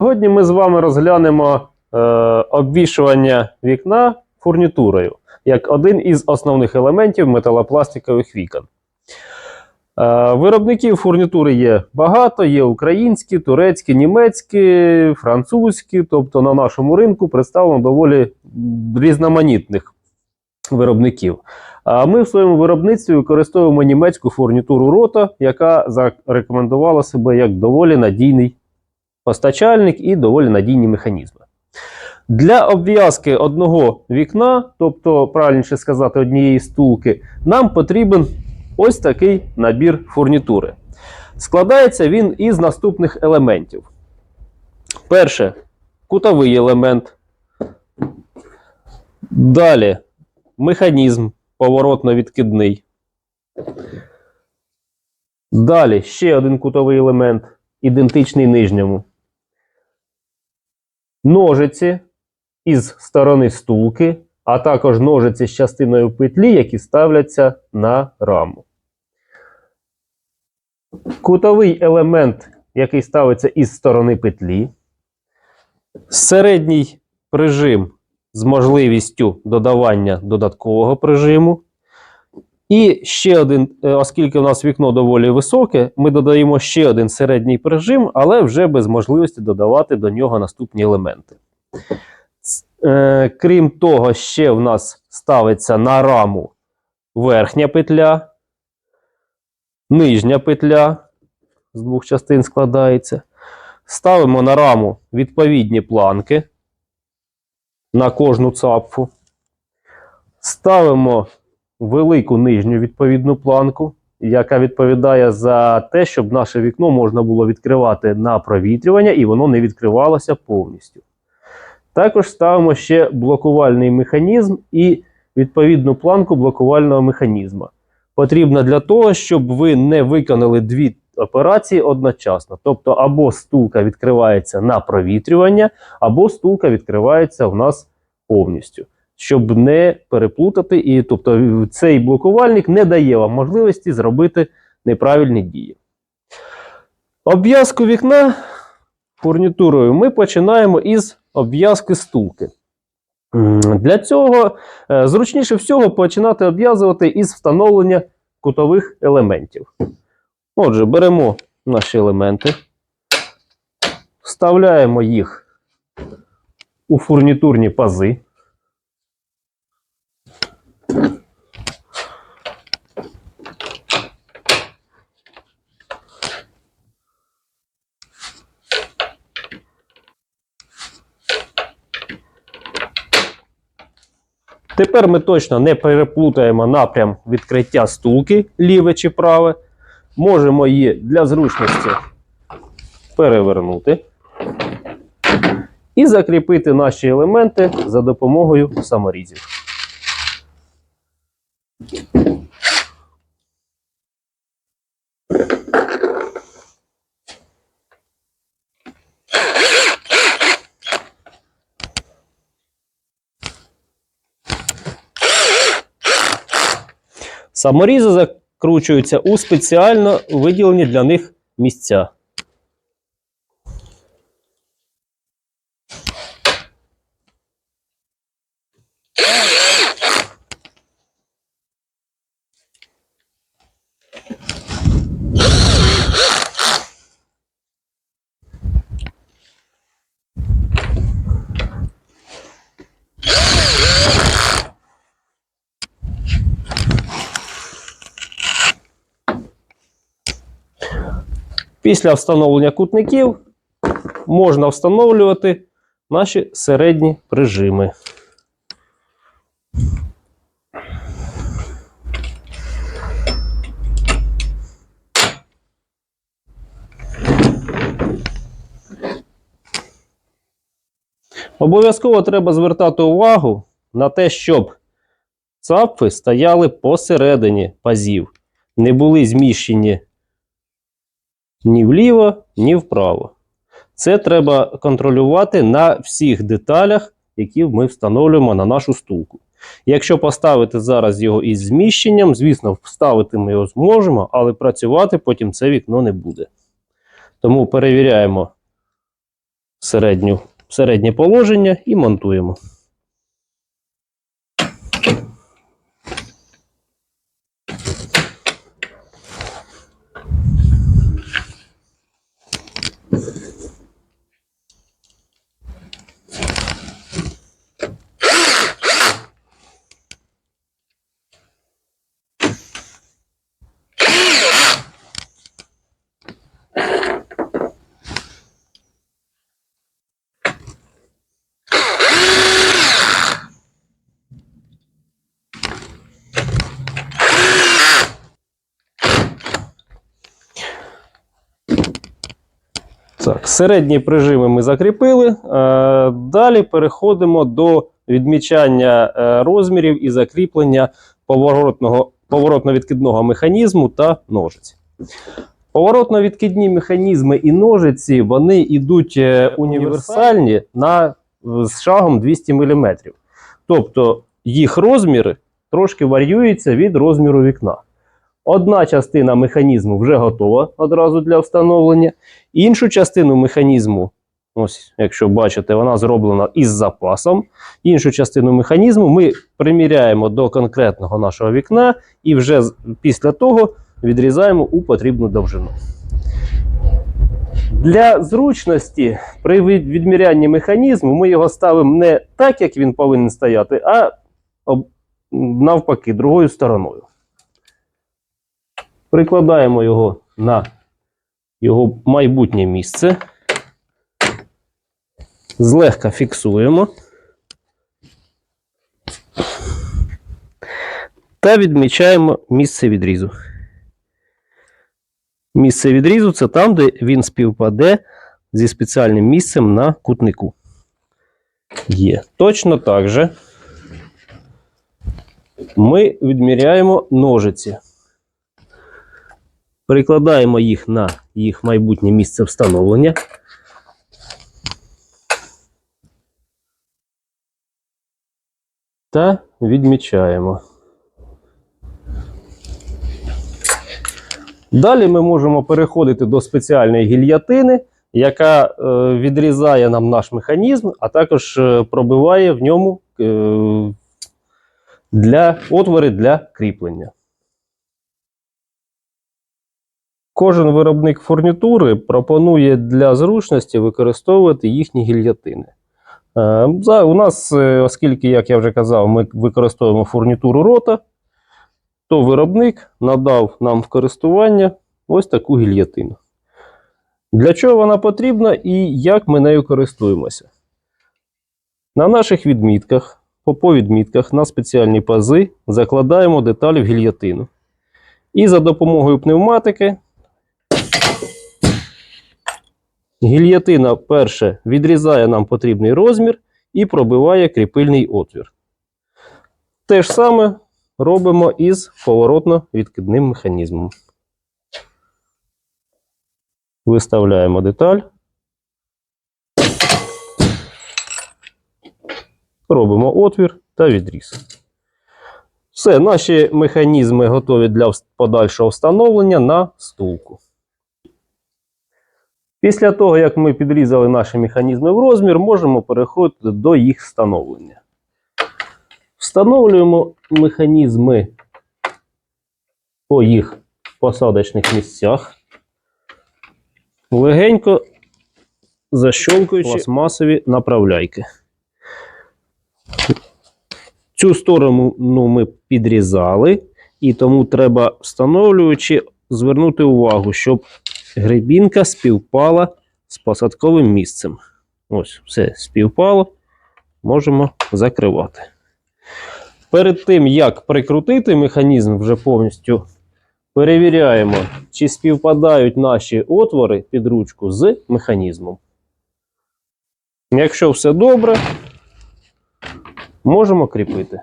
Сьогодні ми з вами розглянемо е, обвішування вікна фурнітурою як один із основних елементів металопластикових вікон. Е, виробників фурнітури є багато: є українські, турецькі, німецькі, французькі. Тобто на нашому ринку представлено доволі різноманітних виробників. А ми в своєму виробництві використовуємо німецьку фурнітуру рота, яка зарекомендувала себе як доволі надійний постачальник і доволі надійні механізми. Для обв'язки одного вікна, тобто, правильніше сказати, однієї стулки, нам потрібен ось такий набір фурнітури. Складається він із наступних елементів. Перше кутовий елемент. Далі механізм поворотно-відкидний. Далі ще один кутовий елемент, ідентичний нижньому. Ножиці із сторони стулки, а також ножиці з частиною петлі, які ставляться на раму. Кутовий елемент, який ставиться із сторони петлі. Середній прижим з можливістю додавання додаткового прижиму. І ще один, е, оскільки у нас вікно доволі високе, ми додаємо ще один середній прижим, але вже без можливості додавати до нього наступні елементи. Е, Крім того, ще в нас ставиться на раму верхня петля, нижня петля з двох частин складається. Ставимо на раму відповідні планки на кожну цапфу. Ставимо велику нижню відповідну планку, яка відповідає за те, щоб наше вікно можна було відкривати на провітрювання і воно не відкривалося повністю. Також ставимо ще блокувальний механізм і відповідну планку блокувального механізму. Потрібно для того, щоб ви не виконали дві операції одночасно. Тобто, або стулка відкривається на провітрювання, або стулка відкривається у нас повністю щоб не переплутати. І тобто цей блокувальник не дає вам можливості зробити неправильні дії. Обв'язку вікна фурнітурою ми починаємо із обв'язки стулки. Для цього е, зручніше всього починати обв'язувати із встановлення кутових елементів. Отже, беремо наші елементи, вставляємо їх у фурнітурні пази. Тепер ми точно не переплутаємо напрям відкриття стулки, ліве чи праве. Можемо її для зручності перевернути і закріпити наші елементи за допомогою саморізів. Саморізи закручуються у спеціально виділені для них місця. Після встановлення кутників можна встановлювати наші середні прижими. Обов'язково треба звертати увагу на те, щоб цапфи стояли посередині пазів, не були зміщені ні вліво, ні вправо. Це треба контролювати на всіх деталях, які ми встановлюємо на нашу стулку. Якщо поставити зараз його із зміщенням, звісно, вставити ми його зможемо, але працювати потім це вікно не буде. Тому перевіряємо середню, середнє положення і монтуємо. Так, середні прижими ми закріпили. Е, далі переходимо до відмічання е, розмірів і закріплення поворотно-відкидного механізму та ножиць. Поворотно-відкидні механізми і ножиці вони йдуть е, універсальні на, з шагом 200 мм. Тобто їх розміри трошки варіюються від розміру вікна. Одна частина механізму вже готова одразу для встановлення. Іншу частину механізму, ось, якщо бачите, вона зроблена із запасом. Іншу частину механізму ми приміряємо до конкретного нашого вікна і вже після того відрізаємо у потрібну довжину. Для зручності при відмірянні механізму ми його ставимо не так, як він повинен стояти, а навпаки, другою стороною. Прикладаємо його на його майбутнє місце. Злегка фіксуємо. Та відмічаємо місце відрізу. Місце відрізу це там, де він співпаде зі спеціальним місцем на кутнику. Є. Точно так же ми відміряємо ножиці. Перекладаємо їх на їх майбутнє місце встановлення. Та відмічаємо. Далі ми можемо переходити до спеціальної гільятини, яка е, відрізає нам наш механізм, а також е, пробиває в ньому е, для отвори для кріплення. Кожен виробник фурнітури пропонує для зручності використовувати їхні гільятини. Е, У нас, е, оскільки, як я вже казав, ми використовуємо фурнітуру рота, то виробник надав нам в користування ось таку гільятину. Для чого вона потрібна і як ми нею користуємося? На наших відмітках, по повідмітках на спеціальні пази закладаємо деталі в гільятину. І за допомогою пневматики Гільятина перше відрізає нам потрібний розмір і пробиває кріпильний отвір. Те ж саме робимо із поворотно-відкидним механізмом. Виставляємо деталь. Робимо отвір та відріз. Все, наші механізми готові для подальшого встановлення на стулку. Після того, як ми підрізали наші механізми в розмір, можемо переходити до їх встановлення. Встановлюємо механізми по їх посадочних місцях. Легенько защолкуючи пластмасові направляйки. Цю сторону ну, ми підрізали, і тому треба, встановлюючи, звернути увагу, щоб гребінка співпала з посадковим місцем. Ось, все співпало. Можемо закривати. Перед тим, як прикрутити механізм вже повністю, перевіряємо, чи співпадають наші отвори під ручку з механізмом. Якщо все добре, можемо кріпити.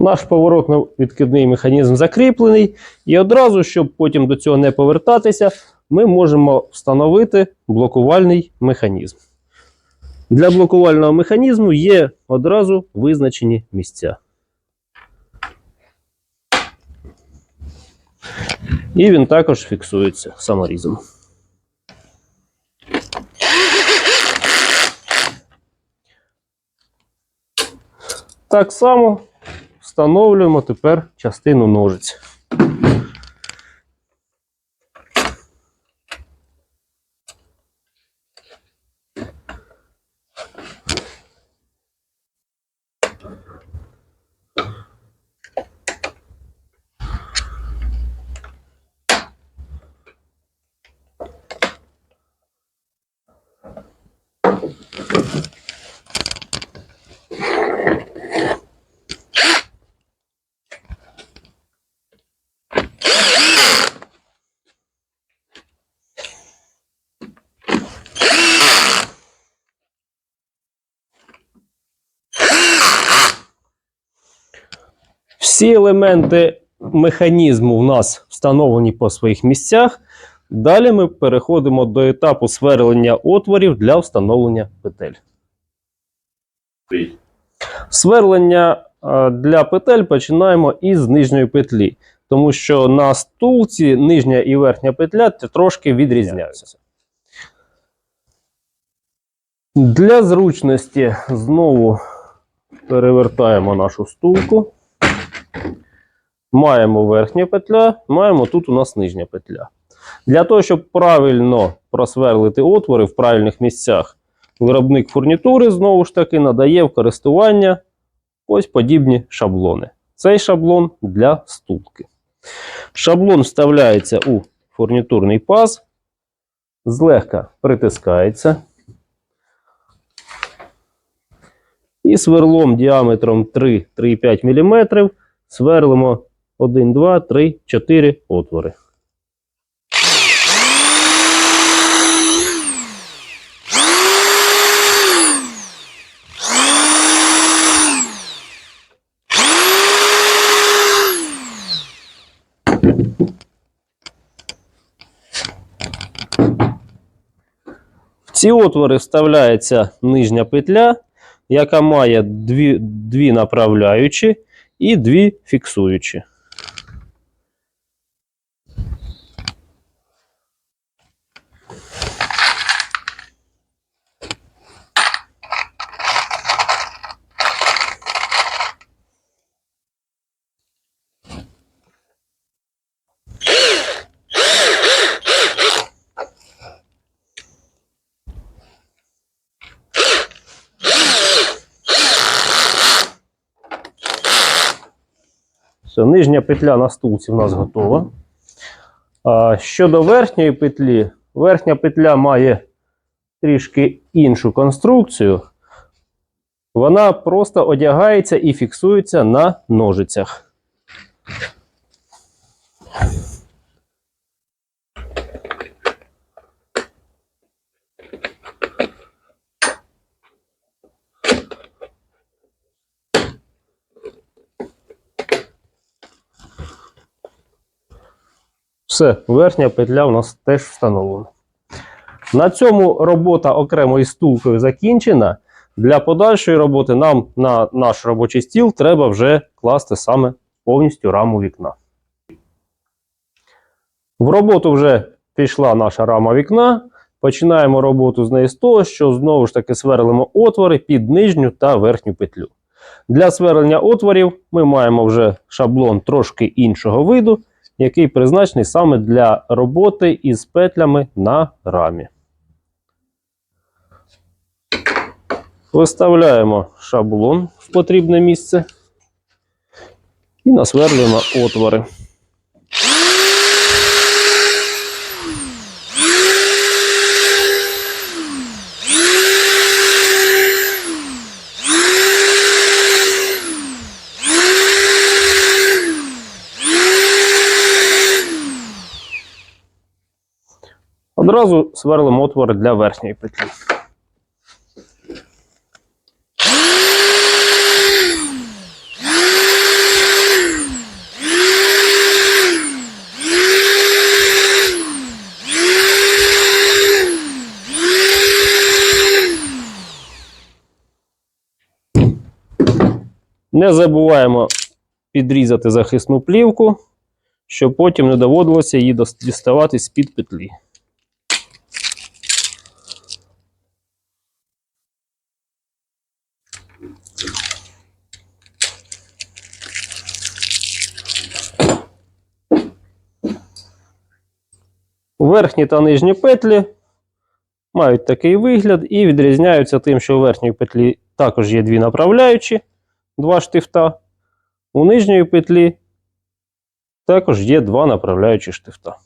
Наш поворотно-відкидний механізм закріплений, і одразу, щоб потім до цього не повертатися, ми можемо встановити блокувальний механізм. Для блокувального механізму є одразу визначені місця. І він також фіксується саморізом. Так само встановлюємо тепер частину ножиць. Всі елементи механізму в нас встановлені по своїх місцях. Далі ми переходимо до етапу сверлення отворів для встановлення петель. Сверлення для петель починаємо із нижньої петлі, тому що на стулці нижня і верхня петля трошки відрізняються. Для зручності знову перевертаємо нашу стулку. Маємо верхня петля, маємо тут у нас нижня петля. Для того, щоб правильно просверлити отвори в правильних місцях, виробник фурнітури знову ж таки надає в користування ось подібні шаблони. Цей шаблон для стулки. Шаблон вставляється у фурнітурний паз, злегка притискається. І сверлом діаметром 3-3,5 мм сверлимо 1, 2, 3, 4 отвори. Ці отвори вставляється нижня петля, яка має дві, дві направляючі і дві фіксуючі. Все, нижня петля на стулці в нас готова. Щодо верхньої петлі, верхня петля має трішки іншу конструкцію. Вона просто одягається і фіксується на ножицях. Все, верхня петля у нас теж встановлена. На цьому робота окремо із стулкою закінчена. Для подальшої роботи нам на наш робочий стіл треба вже класти саме повністю раму вікна. В роботу вже пішла наша рама вікна. Починаємо роботу з неї з того, що знову ж таки сверлимо отвори під нижню та верхню петлю. Для сверлення отворів ми маємо вже шаблон трошки іншого виду, який призначений саме для роботи із петлями на рамі. Виставляємо шаблон в потрібне місце і насверлюємо отвори. Одразу сверлимо отвори для верхньої петлі. Не забуваємо підрізати захисну плівку, щоб потім не доводилося її діставати з-під петлі. Верхні та нижні петлі мають такий вигляд і відрізняються тим, що у верхній петлі також є дві направляючі, два штифта. У нижньої петлі також є два направляючі штифта.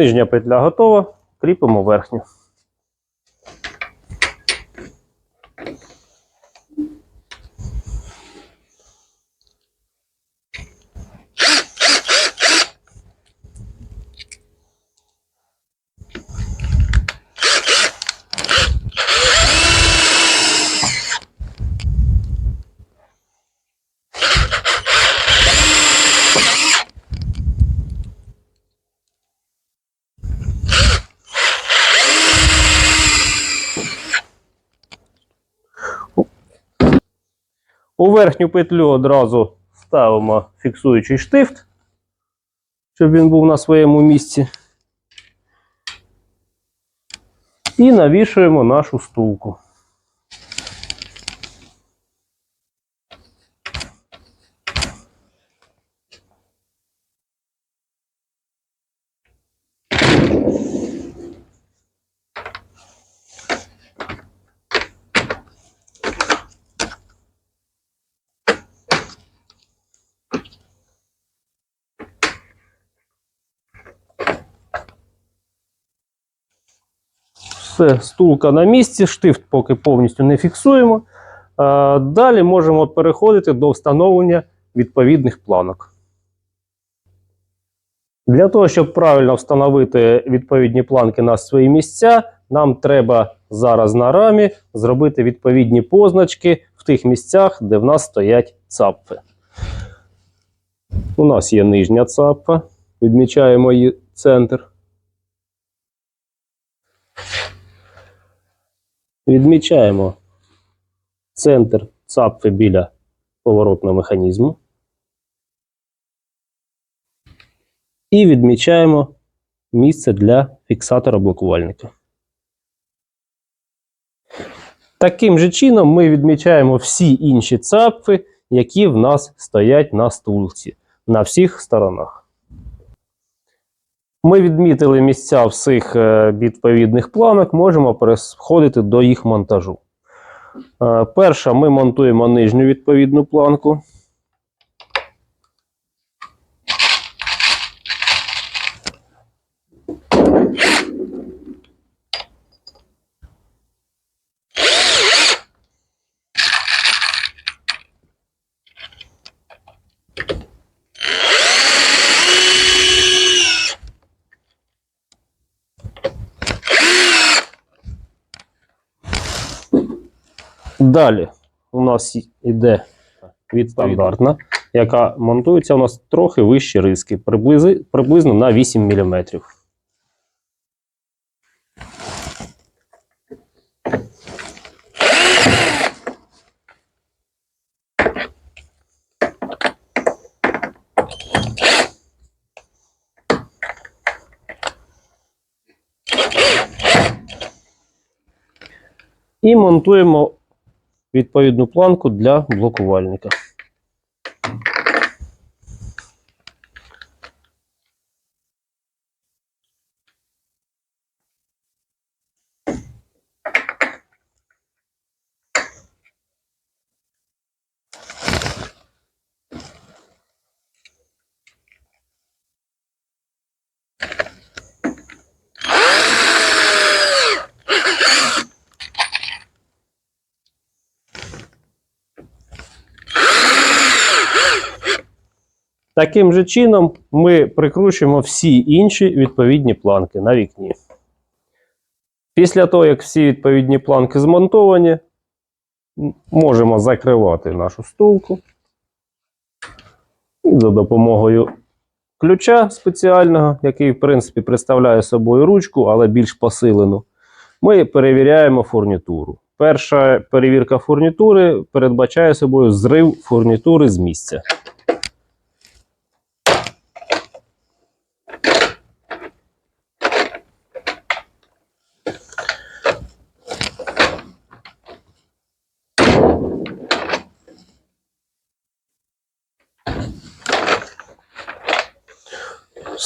Нижня петля готова, кріпимо верхню. У верхню петлю одразу ставимо фіксуючий штифт, щоб він був на своєму місці. І навішуємо нашу стулку. Все, стулка на місці, штифт поки повністю не фіксуємо. Е, Далі можемо переходити до встановлення відповідних планок. Для того, щоб правильно встановити відповідні планки на свої місця, нам треба зараз на рамі зробити відповідні позначки в тих місцях, де в нас стоять цапфи. У нас є нижня цапфа, відмічаємо її центр. Відмічаємо центр цапфи біля поворотного механізму. І відмічаємо місце для фіксатора блокувальника. Таким же чином ми відмічаємо всі інші цапфи, які в нас стоять на стулці на всіх сторонах. Ми відмітили місця всіх е, відповідних планок, можемо переходити до їх монтажу. Е, Перша ми монтуємо нижню відповідну планку. Далі у нас йде відстандартна, яка монтується у нас трохи вищі риски, приблизи, приблизно на 8 мм. І монтуємо відповідну планку для блокувальника. Таким же чином ми прикручуємо всі інші відповідні планки на вікні. Після того, як всі відповідні планки змонтовані, можемо закривати нашу стулку. І за допомогою ключа спеціального, який, в принципі, представляє собою ручку, але більш посилену, ми перевіряємо фурнітуру. Перша перевірка фурнітури передбачає собою зрив фурнітури з місця.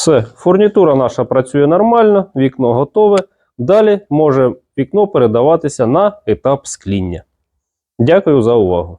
Все, фурнітура наша працює нормально, вікно готове. Далі може вікно передаватися на етап скління. Дякую за увагу.